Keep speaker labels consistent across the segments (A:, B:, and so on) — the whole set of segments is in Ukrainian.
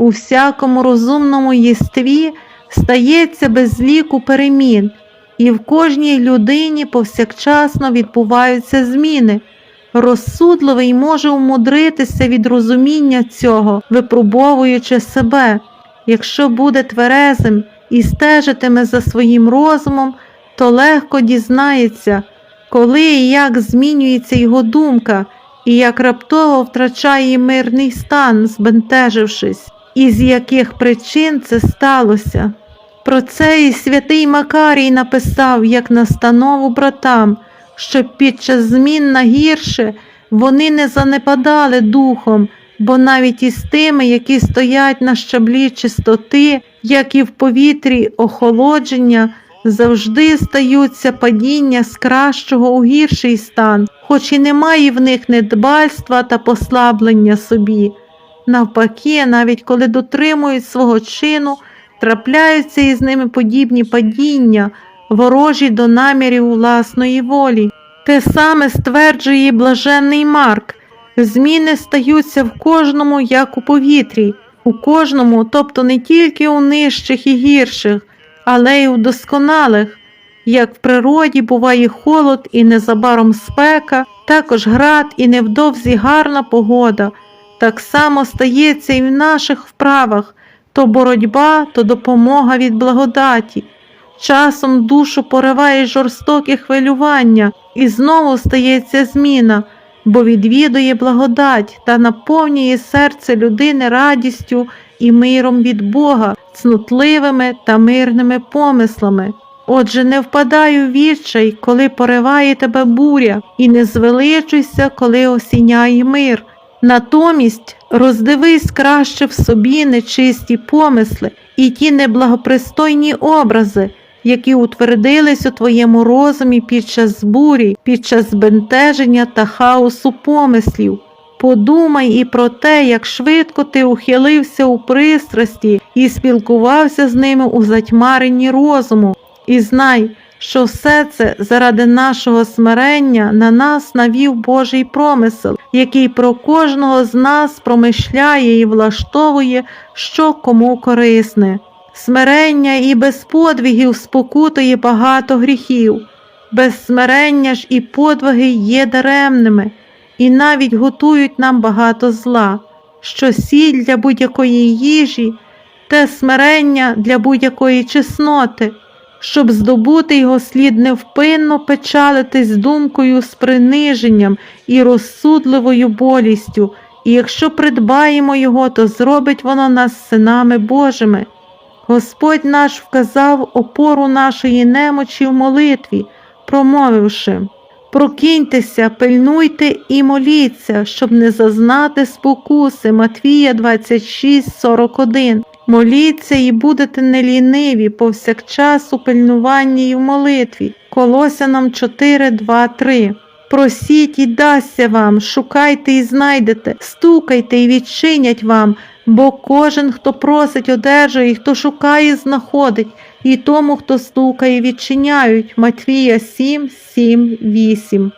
A: у всякому розумному єстві стається без ліку перемін, і в кожній людині повсякчасно відбуваються зміни. Розсудливий може умудритися від розуміння цього, випробовуючи себе. Якщо буде тверезим і стежитиме за своїм розумом, то легко дізнається, коли і як змінюється його думка, і як раптово втрачає мирний стан, збентежившись, і з яких причин це сталося. Про це і святий Макарій написав як настанову братам, щоб під час змін на гірше вони не занепадали духом, бо навіть із тими, які стоять на щаблі чистоти, як і в повітрі охолодження, завжди стаються падіння з кращого у гірший стан, хоч і немає в них недбальства та послаблення собі. Навпаки, навіть коли дотримують свого чину, трапляються із ними подібні падіння, ворожі до намірів власної волі. Те саме стверджує і блаженний Марк. Зміни стаються в кожному, як у повітрі, у кожному, тобто не тільки у нижчих і гірших, але й у досконалих. Як в природі буває холод і незабаром спека, також град і невдовзі гарна погода. Так само стається і в наших вправах то боротьба, то допомога від благодаті. Часом душу пориває жорстоке хвилювання, і знову стається зміна, бо відвідує благодать та наповнює серце людини радістю і миром від Бога, цнутливими та мирними помислами. Отже, не впадай у відчай, коли пориває тебе буря, і не звеличуйся, коли осіняє мир. Натомість роздивись краще в собі нечисті помисли і ті неблагопристойні образи, які утвердились у твоєму розумі під час бурі, під час збентеження та хаосу помислів. Подумай і про те, як швидко ти ухилився у пристрасті і спілкувався з ними у затьмаренні розуму, і знай, що все це заради нашого смирення на нас навів Божий промисел, який про кожного з нас промишляє і влаштовує, що кому корисне. Смирення і без подвигів спокутує багато гріхів, без смирення ж і подвиги є даремними, і навіть готують нам багато зла, що сіль для будь-якої їжі, те смирення для будь-якої чесноти. Щоб здобути його слід невпинно печалитись думкою з приниженням і розсудливою болістю, і якщо придбаємо його, то зробить воно нас синами Божими. Господь наш вказав опору нашої немочі в молитві, промовивши Прокиньтеся, пильнуйте і моліться, щоб не зазнати спокуси. Матвія 26, 41. Моліться і будете неліниві повсякчас у пильнуванні і в молитві. Колосянам 4, 2, 3. Просіть і дасться вам, шукайте і знайдете, стукайте і відчинять вам, бо кожен, хто просить, одержує, і хто шукає, знаходить, і тому, хто стукає, відчиняють. Матвія 7, 7, 8.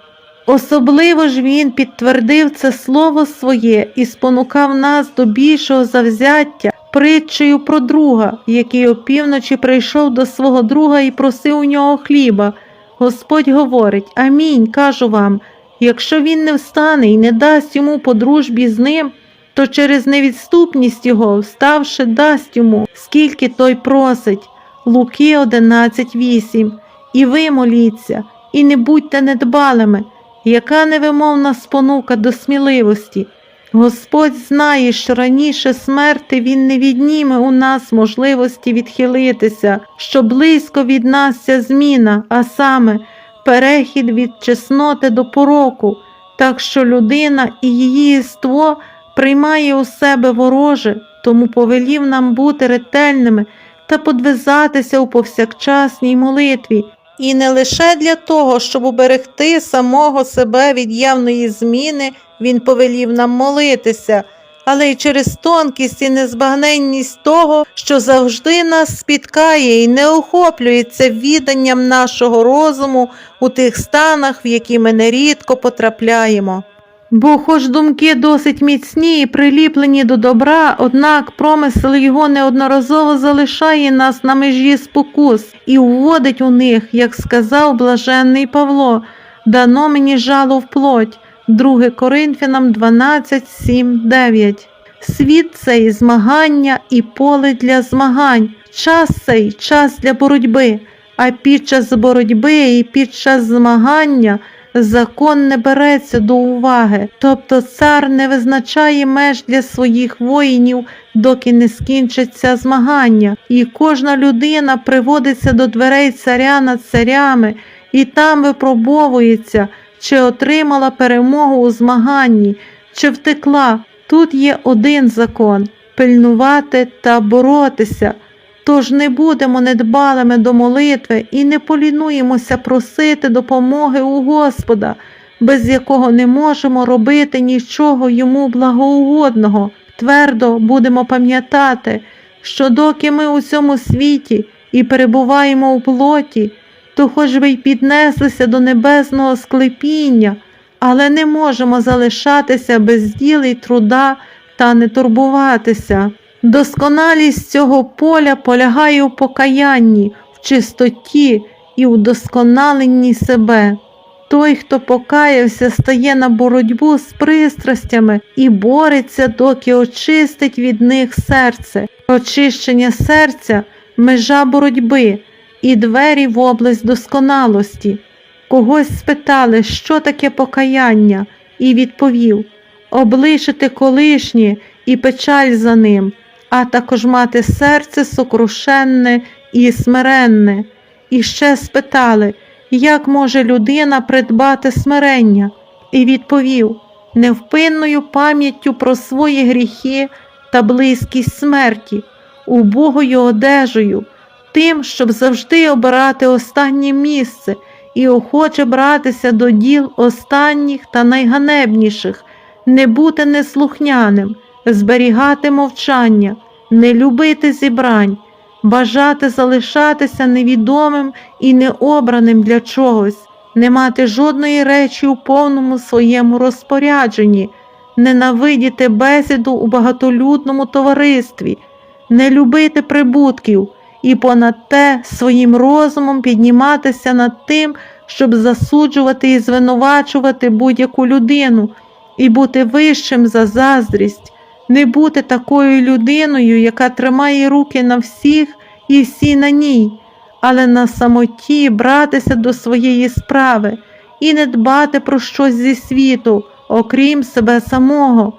A: Особливо ж він підтвердив це слово своє і спонукав нас до більшого завзяття притчею про друга, який опівночі прийшов до свого друга і просив у нього хліба. Господь говорить Амінь, кажу вам, якщо він не встане і не дасть йому по дружбі з ним, то через невідступність його, вставши, дасть йому, скільки той просить. Луки 11.8. І ви моліться, і не будьте недбалими, яка невимовна спонука до сміливості. Господь знає, що раніше смерти Він не відніме у нас можливості відхилитися, що близько від нас ця зміна, а саме перехід від чесноти до пороку, так що людина і її єство приймає у себе вороже, тому повелів нам бути ретельними та подвизатися у повсякчасній молитві. І не лише для того, щоб уберегти самого себе від явної зміни, він повелів нам молитися, але й через тонкість і незбагненність того, що завжди нас спіткає і не охоплюється відданням нашого розуму у тих станах, в які ми нерідко потрапляємо. Бо хоч думки досить міцні і приліплені до добра, однак промисел його неодноразово залишає нас на межі спокус і вводить у них, як сказав блаженний Павло, дано мені жало в плоть. 2 Коринфянам 12, 7, 9. Світ цей змагання і поле для змагань, час цей час для боротьби, а під час боротьби і під час змагання закон не береться до уваги, тобто цар не визначає меж для своїх воїнів, доки не скінчаться змагання, і кожна людина приводиться до дверей царя над царями, і там випробовується, чи отримала перемогу у змаганні, чи втекла. Тут є один закон пильнувати та боротися. Тож не будемо недбалими до молитви і не полінуємося просити допомоги у Господа, без якого не можемо робити нічого йому благоугодного. Твердо будемо пам'ятати, що доки ми у цьому світі і перебуваємо у плоті, то хоч би й піднеслися до небесного склепіння, але не можемо залишатися без діл і труда та не турбуватися. Досконалість цього поля полягає у покаянні, в чистоті і удосконаленні себе. Той, хто покаявся, стає на боротьбу з пристрастями і бореться, доки очистить від них серце. Очищення серця межа боротьби і двері в область досконалості. Когось спитали, що таке покаяння, і відповів облишити колишнє і печаль за ним, а також мати серце сокрушенне і смиренне. І ще спитали, як може людина придбати смирення, і відповів невпинною пам'яттю про свої гріхи та близькість смерті, убогою одежею, тим, щоб завжди обирати останнє місце і охоче братися до діл останніх та найганебніших, не бути неслухняним, зберігати мовчання, не любити зібрань, бажати залишатися невідомим і необраним для чогось, не мати жодної речі у повному своєму розпорядженні, ненавидіти бесіду у багатолюдному товаристві, не любити прибутків і понад те своїм розумом підніматися над тим, щоб засуджувати і звинувачувати будь-яку людину і бути вищим за заздрість, не бути такою людиною, яка тримає руки на всіх і всі на ній, але на самоті братися до своєї справи і не дбати про щось зі світу, окрім себе самого.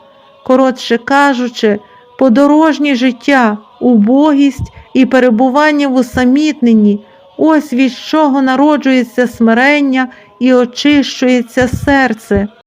A: Коротше кажучи, подорожнє життя, убогість і перебування в усамітненні, ось від чого народжується смирення і очищується серце.